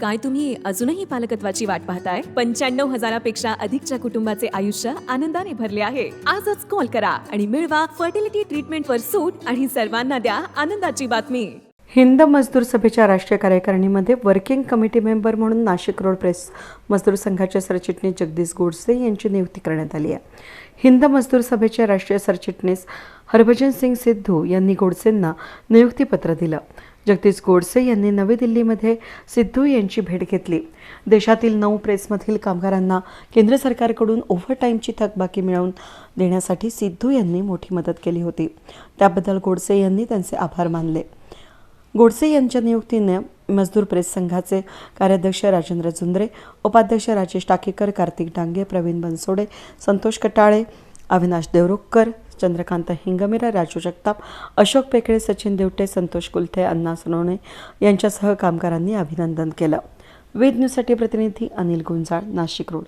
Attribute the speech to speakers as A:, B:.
A: काय तुम्ही अजूनही पालकत्वाची वाट पाहताय? पंच्याण्णव हजारापेक्षा अधिकच्या कुटुंबाचे आयुष्य आनंदाने भरले आहे. आजच कॉल करा आणि मिळवा फर्टिलिटी ट्रीटमेंटवर सूट आणि सर्वांना द्या आनंदाची बातमी.
B: हिंद मजदूर सभेच्या राष्ट्रीय कार्यकारिणीमध्ये वर्किंग कमिटी मेंबर म्हणून नाशिक रोड प्रेस मजदूर संघाचे सरचिटणीस जगदीश गोडसे यांची नियुक्ती करण्यात आली आहे. हिंद मजदूर सभेचे राष्ट्रीय सरचिटणीस हरभजन सिंग सिद्धू यांनी गोडसेंना नियुक्तीपत्र दिलं. जगदीश गोडसे यांनी नवी दिल्लीमध्ये सिद्धू यांची भेट घेतली. देशातील नऊ प्रेसमधील कामगारांना केंद्र सरकारकडून ओव्हरटाईमची थकबाकी मिळवून देण्यासाठी सिद्धू यांनी मोठी मदत केली होती. त्याबद्दल गोडसे यांनी त्यांचे आभार मानले. गोडसे यांच्या नियुक्तीने मजदूर प्रेस संघाचे कार्याध्यक्ष राजेंद्र झुंद्रे उपाध्यक्ष राजेश टाकेकर कार्तिक डांगे प्रवीण बनसोडे संतोष कटाळे अविनाश देवरुखकर चंद्रकांत हिंगमिरा राजू जगताप अशोक पेकळे सचिन देवटे संतोष कुलथे अण्णा सोनवणे यांच्यासह कामगारांनी अभिनंदन केलं. वेद न्यूजसाठी प्रतिनिधी अनिल गुंजाळ नाशिक रोड.